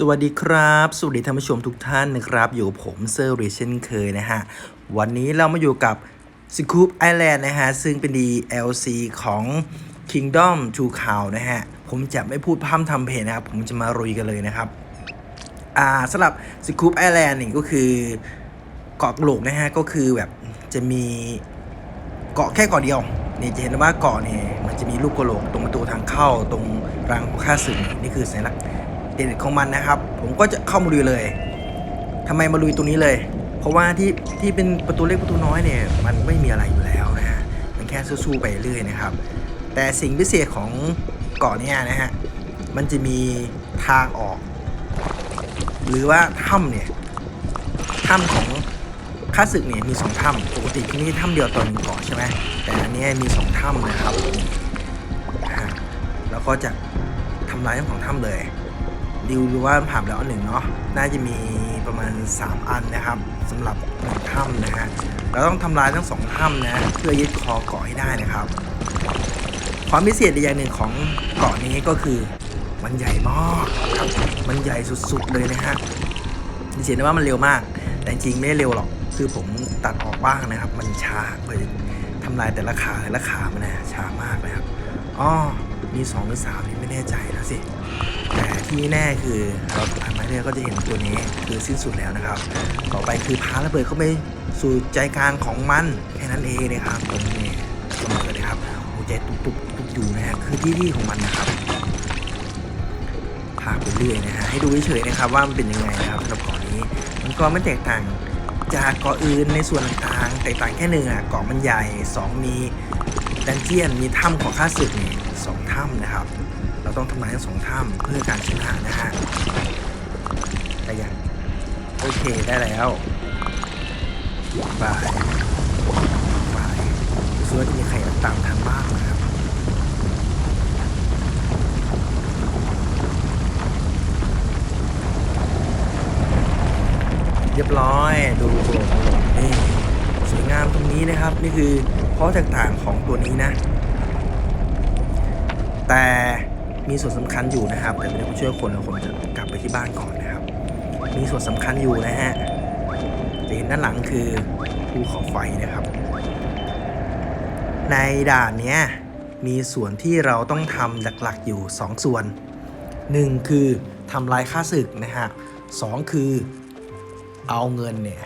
สวัสดีครับ สวัสดีท่านผู้ชมทุกท่านนะครับ อยู่กับผมเซอร์ริเช่นเคยนะฮะ วันนี้เรามาอยู่กับ Scoop Island นะฮะ ซึ่งเป็น DLC ของ Kingdom to Cow นะฮะ ผมจะไม่พูดพร่ำทำเพลงนะครับ ผมจะมารุยกันเลยนะครับ อ่าสำหรับ Scoop Island นี่ก็คือเกาะโลกนะฮะ ก็คือแบบจะมีเกาะแค่เกาะเดียวนี่จะเห็นว่าเกาะนี่มันจะมีลูกกระโหลกตรงประตูทางเข้าตรงรังของข้าศึกนี่คือสัญลักษณ์ เด่นของมันนะครับ ผมก็จะเข้ามาลุยเลยทำไมมาลุยตรงนี้เลย เพราะว่าที่ที่เป็นประตูเล็กประตูน้อยเนี่ยมันไม่มีอะไรอยู่แล้วนะฮะมันแค่สู้ๆไปเรื่อยนะครับ แต่สิ่งพิเศษของเกาะเนี่ยนะฮะมันจะมีทางออก หรือว่าถ้ำเนี่ยถ้ำของค่าศึกเนี่ยมีสองถ้ำปกติที่นี่ถ้ำเดียวต่อหนึ่งเกาะใช่ไหมแต่อันนี้มีสองถ้ำนะครับแล้วก็จะทำลายทั้งสองถ้ำเลย ดิวดูว่าผ่านแล้วอันหนึ่งเนาะน่าจะมีประมาณ 3 อันนะครับสำหรับหนึ่งถ้ำนะฮะเราต้องทำลายทั้งสองถ้ำนะเพื่อยึดคอเกาะให้ได้นะครับ ความพิเศษอีกอย่างหนึ่งของเกาะนี้ก็คือมันใหญ่มากครับมันใหญ่สุดๆเลยนะฮะเห็นได้ว่ามันเร็วมาก แต่จริงไม่เร็วหรอกคือผมตัดออกบ้างนะครับ มันช้าไปทำลายแต่ละขาแต่ละขามันนะช้ามากนะครับอ๋อ มีสองหรือสามนี่ไม่แน่ใจแล้วสิ แต่ที่แน่คือเราผ่านมาเรื่อยก็จะเห็นตัวนี้คือสิ้นสุดแล้วนะครับ ต่อไปคือพาระเบิดเข้าไปสู่ใจกลางของมันแค่นั้นเองนะครับผมนี่เสมอเลยครับหัวใจตุบตุบตุบอยู่นะฮะคือที่ที่ของมันนะครับพาไปเรื่อยนะฮะให้ดูเฉยๆนะครับว่ามันเป็นยังไงนะครับสำหรับเกาะนี้ มันก็ไม่แตกต่างจากเกาะอื่นในส่วนต่างๆแตกต่างแค่หนึ่งอะเกาะมันใหญ่สองมีดันเจียนมีถ้ำของข้าศึกนี่ สองถ้ำนะครับ เราต้องทำลายทั้งสองถ้ำเพื่อการชนะนะฮะได้ยังโอเคได้แล้วบายบายดูซิว่จะมีใครตามทันบ้างนะครับเรียบร้อยดูโปรนี่สวยงามตรงนี้นะครับ นี่คือข้อแตกต่างของตัวนี้นะ แต่มีส่วนสำคัญอยู่นะครับแต่ไม่ได้ช่วยคนเราคงจะกลับไปที่บ้านก่อนนะครับ มีส่วนสำคัญอยู่นะฮะจะเห็นด้านหลังคือภูเขาไฟนะครับ ในด่านเนี้ยมีส่วนที่เราต้องทำหลักๆอยู่ 2 ส่วน 1 คือทำลายค่าศึกนะฮะสองคือเอาเงินเนี่ย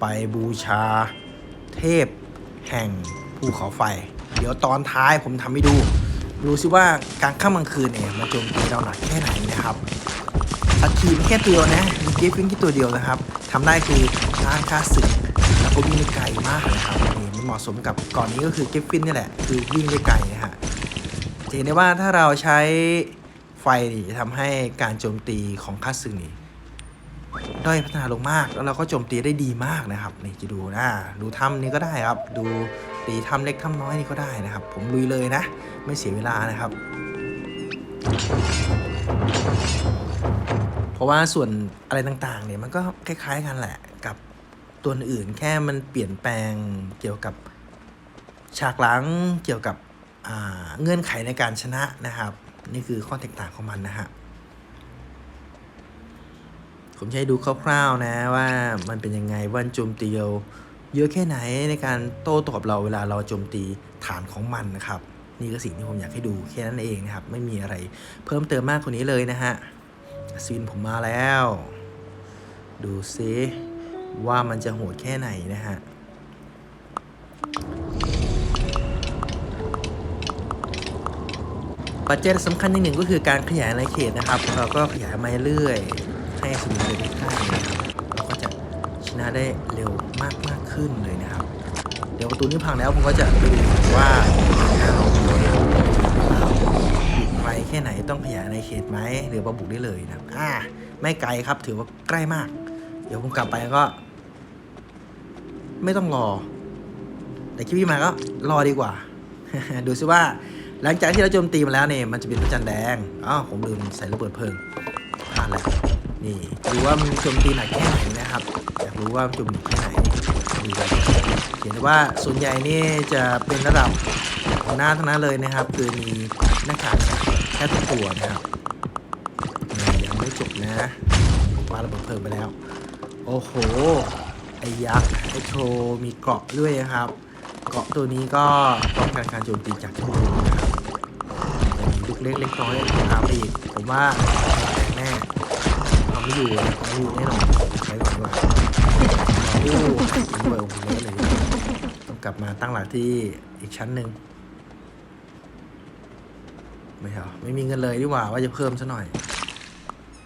ไปบูชาเทพแห่งภูเขาไฟ เดี๋ยวตอนท้ายผมทำให้ดู ดูซิว่ากลางค่ำกลางคืนเนี่ยมันโจมตีเราหนักแค่ไหนนะครับสัตว์ขีดแค่ตัวเดียวนะมีเกฟฟิงแค่ตัวเดียวนะครับทำได้คือต้านค่าศึกแล้วก็วิ่งได้ไกลมากนะครับนี่มันเหมาะสมกับก่อนนี้ก็คือเกฟฟินนี่แหละคือวิ่งได้ไกลนะฮะจะเห็นได้ว่าถ้าเราใช้ไฟจะทำให้การโจมตีของค่าศึกนี่ ด้อยพัฒนาลงมาก แล้วเราก็โจมตีได้ดีมากนะครับนี่จะดูนะดูถ้ำนี้ก็ได้ครับ ดูตีถ้ำเล็กถ้ำน้อยนี่ก็ได้นะครับ ผมลุยเลยนะ ไม่เสียเวลานะครับ เพราะว่าส่วนอะไรต่างๆเนี่ยมันก็คล้าย ๆ กันแหละกับตัวอื่นแค่มันเปลี่ยนแปลงเกี่ยวกับฉากหลังเกี่ยวกับเงื่อนไขในการชนะนะครับ นี่คือข้อแตกต่างของมันนะฮะ ผมจะให้ดูคร่าวๆนะว่ามันเป็นยังไงว่าโจมตีเราเยอะแค่ไหนในการโต้ตอบเราเวลาเราโจมตีฐานของมันนะครับ นี่ก็สิ่งที่ผมอยากให้ดูแค่นั้นเองนะครับ ไม่มีอะไรเพิ่มเติมมากกว่านี้เลยนะฮะซีนผมมาแล้ว ดูซิว่ามันจะโหดแค่ไหนนะฮะปัจจัยสำคัญอย่างหนึ่งก็คือการขยายอาณาเขตนะครับ เราก็ขยายมาเรื่อย ให้สมุนเดินใกล้ๆนะครับเราก็จะชนะได้เร็วมากมากขึ้นเลยนะครับ เดี๋ยวประตูนี้พังแล้วผมก็จะดูว่าเราบุกไกลแค่ไหนต้องขยายอาณาเขตไหมหรือว่าบุกได้เลยนะครับอ่าไม่ไกลครับถือว่าใกล้มาก เดี๋ยวผมกลับไปก็ ไม่ต้องรอ แต่คลิปที่มาก็รอดีกว่า ดูซิว่าหลังจากที่เราโจมตีมาแล้วเนี่ยมันจะเป็นพระจันทร์แดงอ๋อผมลืมใส่ระเบิดเพลิงพลาดแล้ว นี่ดูว่ามันโจมตีหนักแค่ไหนนะครับอยากรู้ว่ามันโจมตีแค่ไหนดูกันเห็นว่าส่วนใหญ่นี่จะเป็นระดับหัวหน้าทั้งนั้นเลยนะครับ คือมีหน้ากากแค่ทุกตัวนะครับยังไม่จบนะปาระเบิดเพลิงไปแล้ว โอ้โหไอ้ยักษ์ไอ้โทรมีเกราะด้วยนะครับ เกราะตัวนี้ก็ป้องกันการโจมตีจากศัตรูนะครับมีลูกเล็กเล็กน้อยตามไปอีกผมว่า ไม่อยู่เอาไม่อยู่แน่นอนใช้ก่อนดีกว่าโอ้โหเบิร์ผมเลยเลยต้องกลับมาตั้งหลักที่อีกชั้นหนึ่งไม่เหรอไม่มีเงินเลยดีกว่าว่าจะเพิ่มซะหน่อย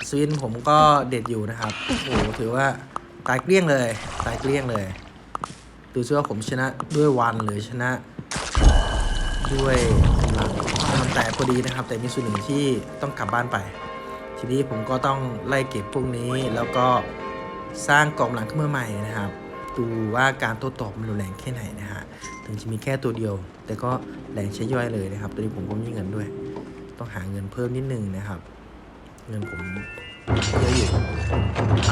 สวินผมก็เด็ดอยู่นะครับโอ้โหถือว่าตายเกลี้ยงเลยตายเกลี้ยงเลยดูซิว่าผมชนะด้วยวันหรือชนะ ด้วยกำลังมันแตกพอดีนะครับ แต่มีส่วนหนึ่งที่ต้องกลับบ้านไป ทีนี้ผมก็ต้องไล่เก็บพวกนี้ แล้วก็สร้างกองหลังขึ้นมาใหม่นะครับ ดูว่าการโต้ตอบมันรุนแรงแค่ไหนนะฮะ ถึงจะมีแค่ตัวเดียว แต่ก็แรงใช้ย่อยเลยนะครับตอนนี้ผมก็ม่มีเงินด้วย ต้องหาเงินเพิ่มนิดนึงนะครับ เงินผมเยอะอยู่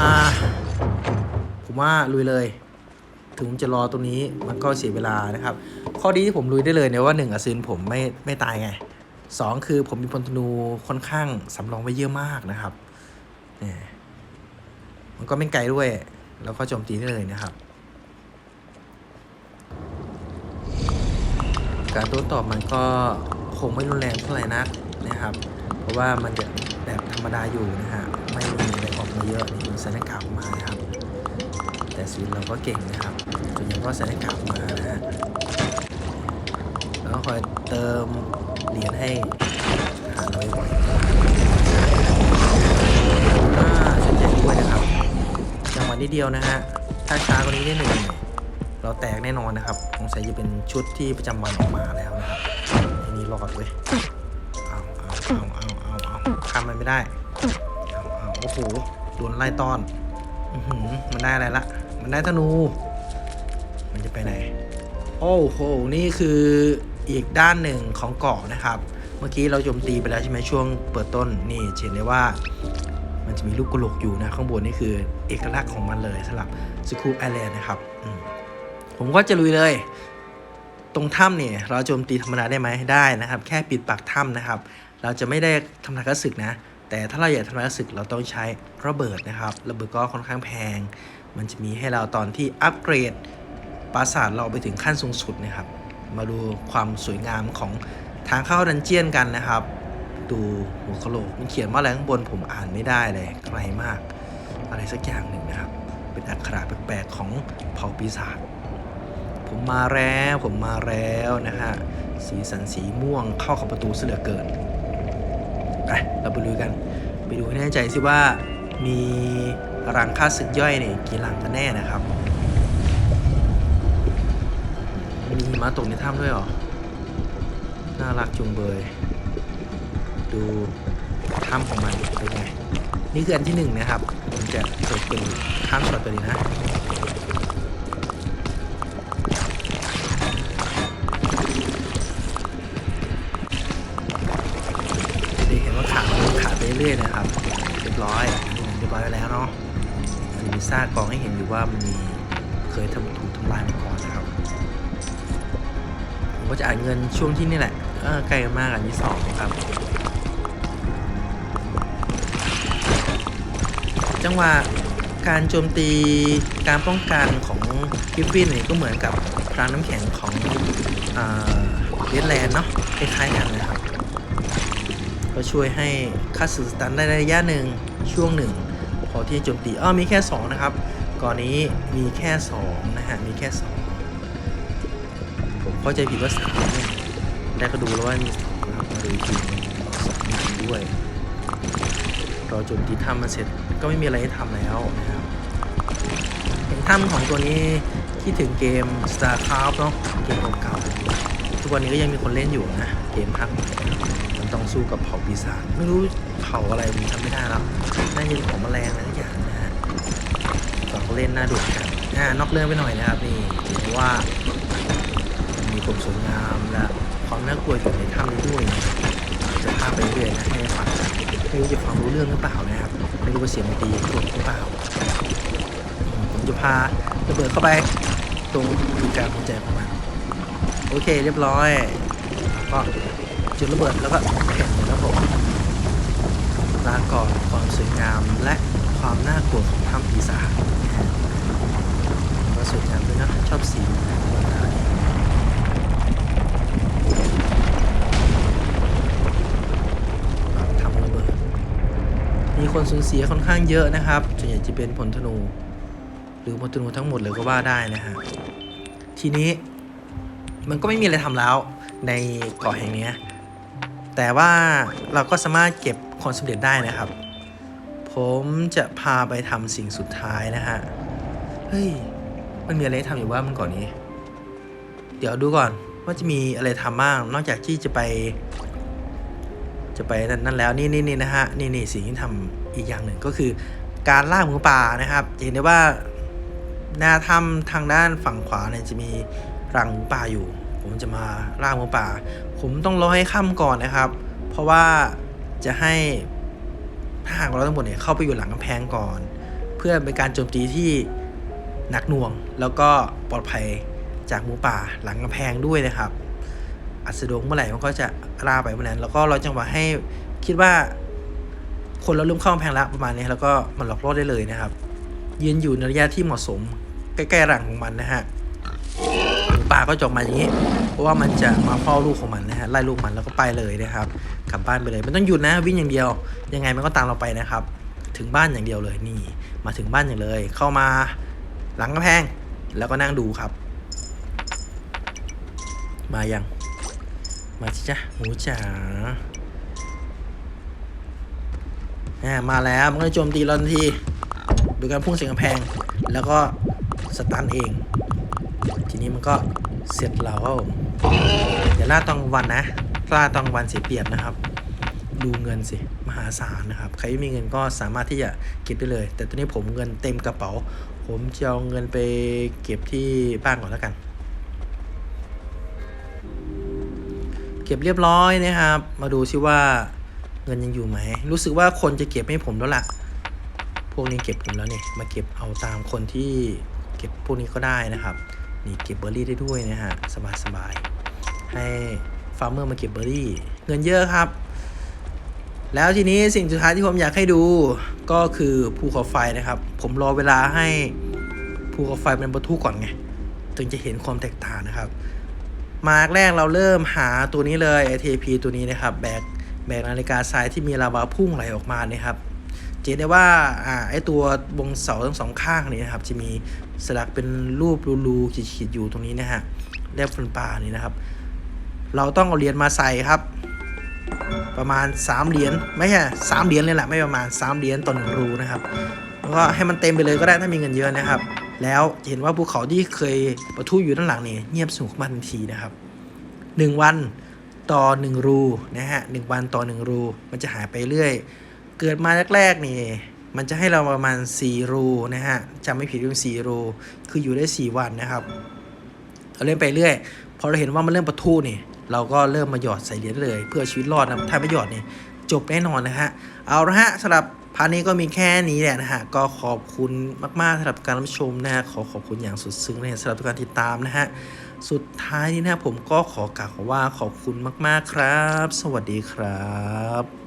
อ่าผมว่าลุยเลย ถึงจะรอตรงนี้มันก็เสียเวลานะครับ ข้อดีที่ผมลุยได้เลยเนี่ยว่าหนึ่งอซินผมไม่ไม่ตายไง สองคือผมมีพลธนูค่อนข้างสำรองไว้เยอะมากนะครับเนี่ยมันก็ไม่ไกลด้วย แล้วก็โจมตีได้เลยนะครับ การโต้ตอบมันก็คงไม่รุนแรงเท่าไหร่นักนะครับ เพราะว่ามันจะแบบธรรมดาอยู่นะฮะ ไม่มีอะไรออกมาเยอะนี่มีสถานการณ์อกมานะครับ แต่สวินเราก็เก่งนะครับส่วนใหญ่ก็สถานการณ์อกมานะฮะ แล้วก็คอยเติม เรียญให้หาเราบ่อยๆอ่าสนใจด้วยนะครับจังหวะนิดเดียวนะฮะ ถ้าช้ากว่านี้นิดหนึ่งเราแตกแน่นอนนะครับสงสัยจะเป็นชุดที่ประจำวันออกมาแล้วนะครับทีนี้รอดเว้ยเอาเอาเอาเอาเอาเอาข้ามมันไม่ได้เอาเอาโอ้โหโดนไล่ต้อนมันได้อะไรละ มันได้ธนู มันจะไปไหน โอ้โห นี่คือ อีกด้านหนึ่งของเกาะนะครับ เมื่อกี้เราโจมตีไปแล้วใช่ไหมช่วงเปิดต้นนี่เห็นได้ว่า มันจะมีลูกกระโหลกอยู่นะ ข้างบนนี่คือเอกลักษณ์ของมันเลยสำหรับสกูปไอแลนด์นะครับผมก็จะลุยเลย ตรงถ้ำเนี่ยเราโจมตีธรรมดาได้ไหมได้นะครับ แค่ปิดปากถ้ำนะครับ เราจะไม่ได้ทำลายกระสึกนะ แต่ถ้าเราอยากทำลายกระสึกเราต้องใช้ระเบิดนะครับ ระเบิดก็ค่อนข้างแพง มันจะมีให้เราตอนที่อัปเกรดปราสาทเราไปถึงขั้นสูงสุดนะครับ มาดูความสวยงามของทางเข้าดันเจียนกันนะครับ ดูหัวกะโหลกมันเขียนว่าอะไรข้างบนผมอ่านไม่ได้เลยไกลมาก อะไรสักอย่างหนึ่งนะครับ เป็นอักขระแปลกๆของเผ่าปีศาจผมมาแล้วผมมาแล้วนะฮะสีสันสีม่วงเข้ากับประตูเสือเกินไปเราไปดูกัน ไปดูให้แน่ใจสิว่ามีรังค่าศึกย่อยเนี่ยกี่รังกันแน่นะครับ มาตกในถ้ำด้วยหรอ น่ารักจุงเบย ดูถ้ำของมันเป็นไง นี่คืออันที่หนึ่งนะครับ ผมจะเปิดเป็นข้ามช็อตไปเลยนะจะเห็นว่าขามันขาดไปเรื่อยๆนะครับ เรียบร้อยเรียบร้อยไปแล้วเนาะมันมีซากกองให้เห็นอยู่ว่ามันมีเคยทำถูกทำลายมาก่อนนะครับ ผมก็จะอ่านเงินช่วงที่นี่แหละเออใกล้มากอันที่สองครับ จังหวะการโจมตีการป้องกันของกิฟฟินเนี่ยก็เหมือนกับพรางน้ำแข็งของเดนแลนด์เนาะคล้ายๆกันนะครับ ก็ช่วยให้ค่าสื่อสตันได้ระยะหนึ่งช่วงหนึ่งพอที่จะโจมตีอ้อมีแค่ 2 นะครับก่อนนี้มีแค่ 2 นะฮะ มีแค่ 2 ผมเข้าใจผิดว่า3เนี่ยได้ก็ดูแล้วว่ามีสองนะครับมาดูอีกทีหนึ่งสองมีจริงด้วยเราจมตีถ้ำมาเสร็จก็ไม่มีอะไรให้ทำแล้วนะครับเห็นถ้ำของตัวนี้ที่ถึงเกม StarCraft เนาะเกมเก่าๆทุกวันนี้ก็ยังมีคนเล่นอยู่นะเกมภาคใหม่มันต้องสู้กับเผ่าปีศาจไม่รู้เผ่าอะไรผมจำไม่ได้แล้วน่าจะเป็นของแมลงอะไรทุกอย่างนะฮะก่อนเล่นน่าดูกันอ่านอกเรื่องไปหน่อยนะครับนี่ว่า มันมีความสวยงามและความน่ากลัวอยู่ในถ้ำด้วยนะจะพาไปเรื่อยนะให้ฟังกันไม่รู้จะฟังรู้เรื่องหรือเปล่านะครับไม่รู้ว่าเสียงมันตีหรือเปล่าผมจะพาระเบิดเข้าไปตรงจุดกลางหัวใจของมันโอเคเรียบร้อยแล้วก็จุดระเบิดแล้วก็แผ่นนะครับผมลาก่อนความสวยงามและความน่ากลัวของถ้ำปีศาจก็สวยงามด้วยนะชอบสี มีคนสูญเสียค่อนข้างเยอะนะครับส่วนใหญ่จะเป็นพลธนู หรือพลธนูทั้งหมดเลยก็ว่าได้นะฮะทีนี้มันก็ไม่มีอะไรทำแล้วในเกาะแห่งนี้แต่ว่าเราก็สามารถเก็บคนสำเร็จได้นะครับ ผมจะพาไปทำสิ่งสุดท้ายนะฮะเฮ้ยมันมีอะไรให้ทำอยู่ว่ามันก่อนนี้ เดี๋ยวดูก่อนว่าจะมีอะไรทำบ้างนอกจากที่จะไป จะไปนั่นนั่นแล้วนี่นี่นี่นะฮะนี่นี่สิ่งที่ทำอีกอย่างหนึ่งก็คือ การล่าหมูป่านะครับเห็นได้ว่าหน้าถ้ำทางด้านฝั่งขวาเนี่ยจะมีรังหมูป่าอยู่ ผมจะมาล่าหมูป่า ผมต้องรอให้ค่ำก่อนนะครับ เพราะว่าจะให้ทหารของเราทั้งหมดเนี่ยเข้าไปอยู่หลังกำแพงก่อน เพื่อเป็นการโจมตีที่หนักหน่วง แล้วก็ปลอดภัยจากหมูป่าหลังกำแพงด้วยนะครับ อัสดงเมื่อไหร่มันก็จะลาไปเมื่อนั้น แล้วก็เราจังหวะให้คิดว่า คนเราเริ่มเข้าแพงล้วประมาณนี้ แล้วก็มันหลอกล่อได้เลยนะครับ ยืนอยู่ในระยะที่เหมาะสม ใกล้ๆรังของมันนะฮะป่าก็จบมาอย่างนี้ เพราะว่ามันจะมาเฝ้าลูกของมันนะฮะไล่ลูกมันแล้วก็ไปเลยนะครับกลับบ้านไปเลยไม่ต้องหยุดนะวิ่งอย่างเดียว ยังไงมันก็ตามเราไปนะครับ ถึงบ้านอย่างเดียวเลยนี่ มาถึงบ้านอย่างเลย เข้ามาหลังกำแพงแล้วก็นั่งดูครับ มายัง มาสิจ้ะหมูจ๋าอ่ามาแล้วมันก็โจมตีเราทันทีโดยการพุ่งเสียงกำแพง แล้วก็สตันเอง ทีนี้มันก็เสร็จเราครับผมเดี๋ยวล่าตองวันนะล่าตองวันเสียเปรียบนะครับ ดูเงินสิมหาศาลนะครับ ใครไม่มีเงินก็สามารถที่จะเก็บได้เลย แต่ตอนนี้ผมเงินเต็มกระเป๋า ผมจะเอาเงินไปเก็บที่บ้านก่อนแล้วกัน เก็บเรียบร้อยนะครับ มาดูซิว่าเงินยังอยู่ไหม รู้สึกว่าคนจะเก็บให้ผมแล้วล่ะ พวกนี้เก็บผมแล้วเนี่ย มาเก็บเอาตามคนที่เก็บพวกนี้ก็ได้นะครับ นี่เก็บเบอร์รี่ได้ด้วยนะฮะ สบายสบายๆให้ฟาร์มเมอร์มาเก็บเบอร์รี่ เงินเยอะครับ แล้วทีนี้สิ่งสุดท้ายที่ผมอยากให้ดูก็คือภูเขาไฟนะครับ ผมรอเวลาให้ภูเขาไฟเป็นประทุก่อนไงถึงจะเห็นความแตกต่างนะครับ มาร์กแรกเราเริ่มหาตัวนี้เลย ATP ตัวนี้นะครับ แบกแบกนาฬิกาทรายที่มีลาวาพุ่งไหลออกมานะครับเจนได้ว่าอ่าไอตัววงเสาทั้งสองข้างนี้นะครับ จะมีสลักเป็นรูปรูๆขีดๆอยู่ตรงนี้นะฮะเรียกฟันปลานี่นะครับ เราต้องเอาเหรียญมาใส่ครับ ประมาณ 3 เหรียญไม่ใช่สามเหรียญเลยแหละไม่ประมาณ 3 เหรียญต่อหนึ่งรูนะครับแล้วก็ให้มันเต็มไปเลยก็ได้ถ้ามีเงินเยอะนะครับ แล้วเห็นว่าภูเขาที่เคยประทุอยู่ด้านหลังนี่เงียบสงบมาทันทีนะครับ 1 วันต่อ 1 รูนะฮะหนึ่งวันต่อ 1 รู มันจะหายไปเรื่อย เกิดมาแรกๆนี่มันจะให้เราประมาณ 4 รูนะฮะจำไม่ผิดเป็น4รู คืออยู่ได้ 4 วันนะครับเราเล่นไปเรื่อย พอเราเห็นว่ามันเริ่มประทุนี่ เราก็เริ่มมาหยอดใส่เหรียญเลย เพื่อชีวิตรอดนะถ้าไม่หยอดนี่จบแน่นอนนะฮะ เอาละฮะสำหรับ พาร์ทนี้ก็มีแค่นี้แหละนะฮะ ก็ขอบคุณมากๆสำหรับการรับชมนะฮะ ขอขอบคุณอย่างสุดซึ้งเลยสำหรับการติดตามนะฮะ สุดท้ายนี้นะผมก็ขอกล่าวคำว่าขอบคุณมาก ๆครับ สวัสดีครับ